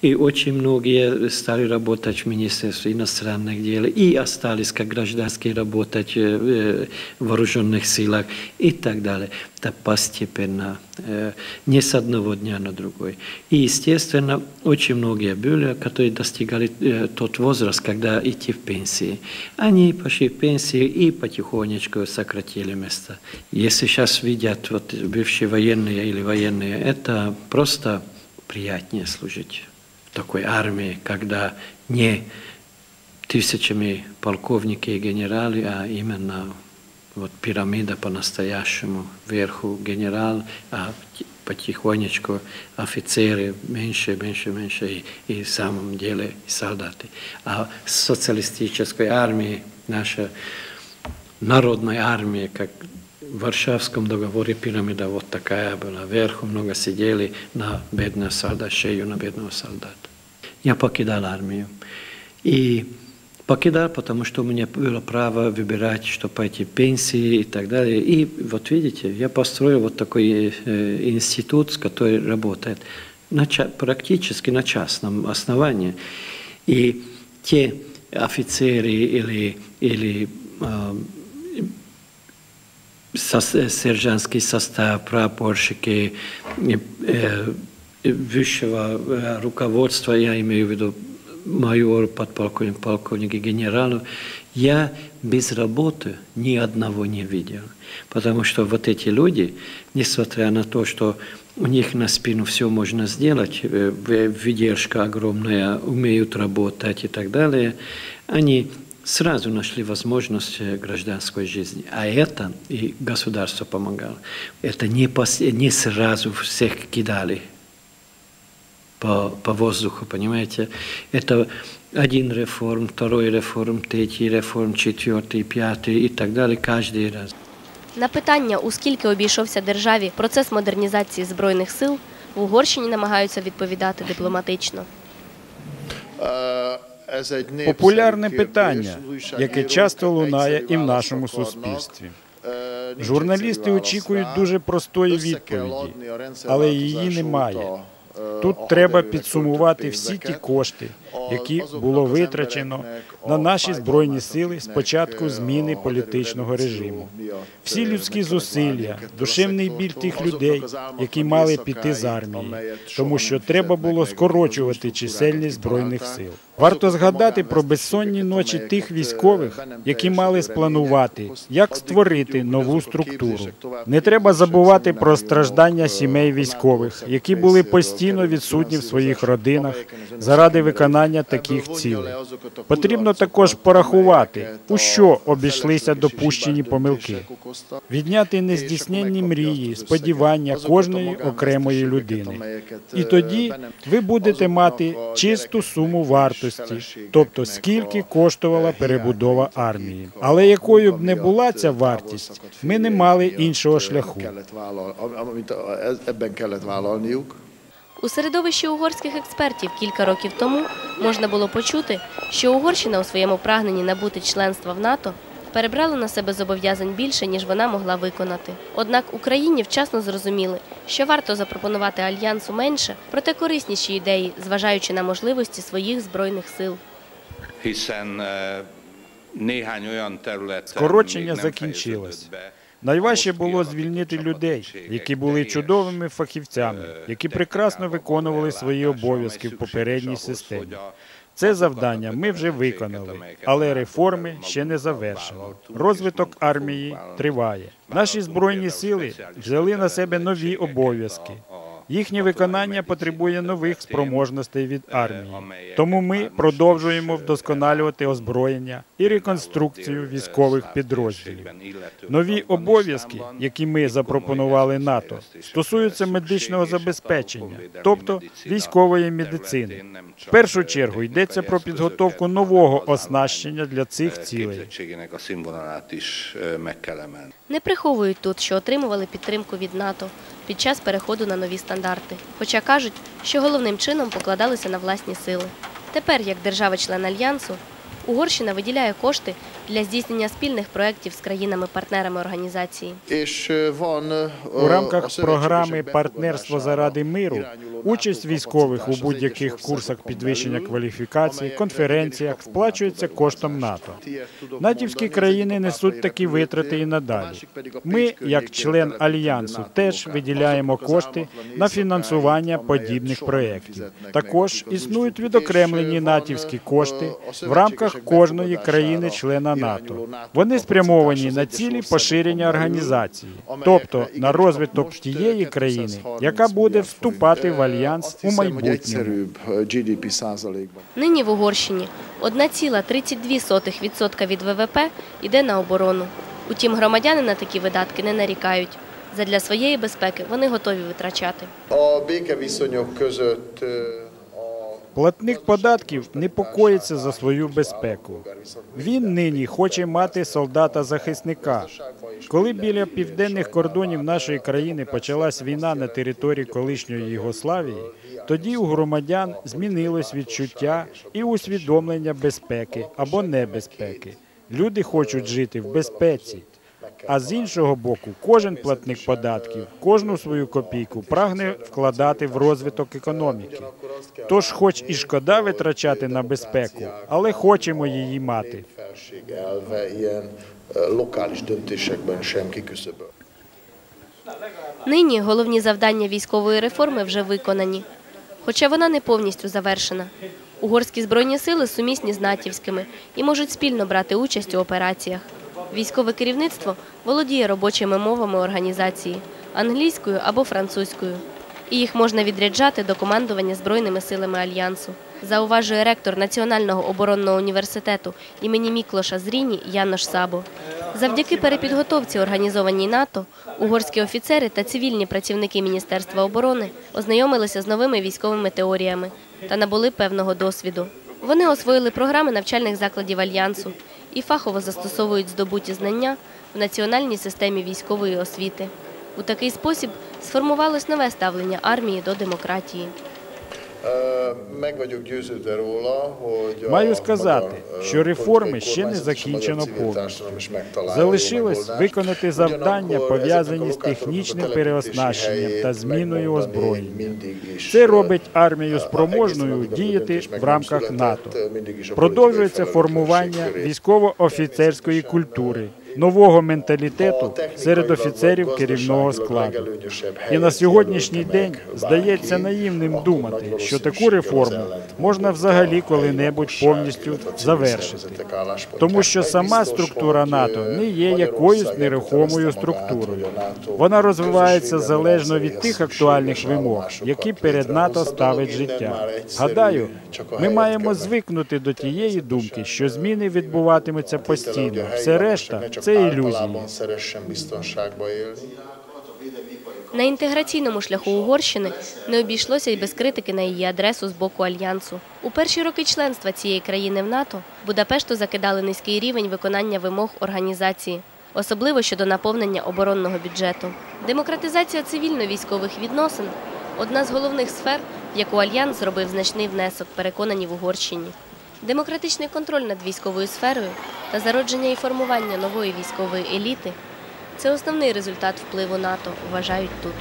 И очень многие стали работать в Министерстве иностранных дел и остались как гражданские работать в вооруженных силах и так далее. Это постепенно, не с одного дня на другой. И, естественно, очень многие были, которые достигали тот возраст, когда идти в пенсии. Они пошли в пенсию и потихонечку сократили места. Если сейчас видят вот, бывшие военные или военные, это просто приятнее служить такой армии, когда не тысячами полковники и генералы, а именно вот пирамида по-настоящему, вверху генерал, а потихонечку офицеры меньше, меньше, меньше, и, и в самом деле солдаты. А социалистической армии, наша народная армия, как в Варшавском договоре пирамида вот такая была. Вверху много сидели на бедного солдата, шею на бедного солдата. Я покидал армию. И покидал, потому что у меня было право выбирать, что пойти в пенсии и так далее. И вот видите, я построил вот такой э, институт, который работает на, практически на частном основании. И те офицеры или, или э, сержантский состав, прапорщики, э, высшего э, руководства, я имею в виду майор, подполковник, полковник и генералов, я без работы ни одного не видел. Потому что вот эти люди, несмотря на то, что у них на спину все можно сделать, э, выдержка огромная, умеют работать и так далее, они сразу нашли возможность э, гражданской жизни. А это и государство помогало. Это не, пос, не сразу всех кидали по, по воздуху, понимаете? Это один реформ, второй реформ, третий реформ, четвертый, п'ятий і так далі, кожен раз. На питання, у скільки обійшовся державі процес модернізації збройних сил, в Угорщині намагаються відповідати дипломатично. Популярне питання, яке часто лунає і в нашому суспільстві. Журналісти очікують дуже простої відповіді, але її немає. Тут треба підсумувати всі ті кошти, які було витрачено на наші збройні сили з початку зміни політичного режиму. Всі людські зусилля, душевний біль тих людей, які мали піти з армії, тому що треба було скорочувати чисельність збройних сил. Варто згадати про безсонні ночі тих військових, які мали спланувати, як створити нову структуру. Не треба забувати про страждання сімей військових, які були постійно відсутні в своїх родинах заради виконання таких цілей. Потрібно також порахувати, у що обійшлися допущені помилки, відняти нездійсненні мрії, сподівання кожної окремої людини. І тоді ви будете мати чисту суму вартості вартості, тобто скільки коштувала перебудова армії. Але якою б не була ця вартість, ми не мали іншого шляху. У середовищі угорських експертів кілька років тому можна було почути, що Угорщина у своєму прагненні набути членства в НАТО перебрала на себе зобов'язань більше, ніж вона могла виконати. Однак Україні вчасно зрозуміли, що варто запропонувати альянсу менше, проте корисніші ідеї, зважаючи на можливості своїх збройних сил. Скорочення закінчилось. Найважче було звільнити людей, які були чудовими фахівцями, які прекрасно виконували свої обов'язки в попередній системі. Це завдання ми вже виконали, але реформи ще не завершено. Розвиток армії триває. Наші збройні сили взяли на себе нові обов'язки. Їхнє виконання потребує нових спроможностей від армії. Тому ми продовжуємо вдосконалювати озброєння і реконструкцію військових підрозділів. Нові обов'язки, які ми запропонували НАТО, стосуються медичного забезпечення, тобто військової медицини. В першу чергу йдеться про підготовку нового оснащення для цих цілей. Не приховують тут, що отримували підтримку від НАТО під час переходу на нові стандарти. Хоча кажуть, що головним чином покладалися на власні сили. Тепер, як держава-член альянсу, Угорщина виділяє кошти для здійснення спільних проєктів з країнами-партнерами організації. У рамках програми Партнерство заради миру Участь військових у будь-яких курсах підвищення кваліфікації, конференціях сплачується коштом НАТО. Натівські країни несуть такі витрати і надалі. Ми, як член альянсу, теж виділяємо кошти на фінансування подібних проєктів. Також існують відокремлені натівські кошти в рамках кожної країни-члена НАТО. Вони спрямовані на цілі поширення організації, тобто на розвиток тієї країни, яка буде вступати в альянс у майбутньому. Нині в Угорщині 1,32% від ВВП йде на оборону. Утім, громадяни на такі видатки не нарікають. Задля своєї безпеки вони готові витрачати. Платник податків непокоїться за свою безпеку. Він нині хоче мати солдата-захисника. Коли біля південних кордонів нашої країни почалась війна на території колишньої Югославії, тоді у громадян змінилось відчуття і усвідомлення безпеки або небезпеки. Люди хочуть жити в безпеці. А з іншого боку, кожен платник податків, кожну свою копійку прагне вкладати в розвиток економіки. Тож, хоч і шкода витрачати на безпеку, але хочемо її мати. Нині головні завдання військової реформи вже виконані, хоча вона не повністю завершена. Угорські збройні сили сумісні з натівськими і можуть спільно брати участь у операціях. Військове керівництво володіє робочими мовами організації англійською або французькою. І їх можна відряджати до командування збройними силами альянсу. Зауважує ректор Національного оборонного університету імені Міклоша Зріні Янош Сабо. Завдяки перепідготовці, організованій НАТО, угорські офіцери та цивільні працівники Міністерства оборони ознайомилися з новими військовими теоріями та набули певного досвіду. Вони освоїли програми навчальних закладів альянсу і фахово застосовують здобуті знання в національній системі військової освіти. У такий спосіб сформувалось нове ставлення армії до демократії. Маю сказати, що реформи ще не закінчено повністю. Залишилось виконати завдання, пов'язані з технічним переоснащенням та зміною озброєння. Це робить армію спроможною діяти в рамках НАТО. Продовжується формування військово-офіцерської культури, нового менталітету серед офіцерів керівного складу. І на сьогоднішній день здається наївним думати, що таку реформу можна взагалі коли-небудь повністю завершити. Тому що сама структура НАТО не є якоюсь нерухомою структурою. Вона розвивається залежно від тих актуальних вимог, які перед НАТО ставить життя. Гадаю, ми маємо звикнути до тієї думки, що зміни відбуватимуться постійно. Все решта це ілюзії. На інтеграційному шляху Угорщини не обійшлося й без критики на її адресу з боку альянсу. У перші роки членства цієї країни в НАТО Будапешту закидали низький рівень виконання вимог організації, особливо щодо наповнення оборонного бюджету. Демократизація цивільно-військових відносин одна з головних сфер, в яку альянс зробив значний внесок, переконані в Угорщині. Демократичний контроль над військовою сферою та зародження і формування нової військової еліти це основний результат впливу НАТО, вважають тут.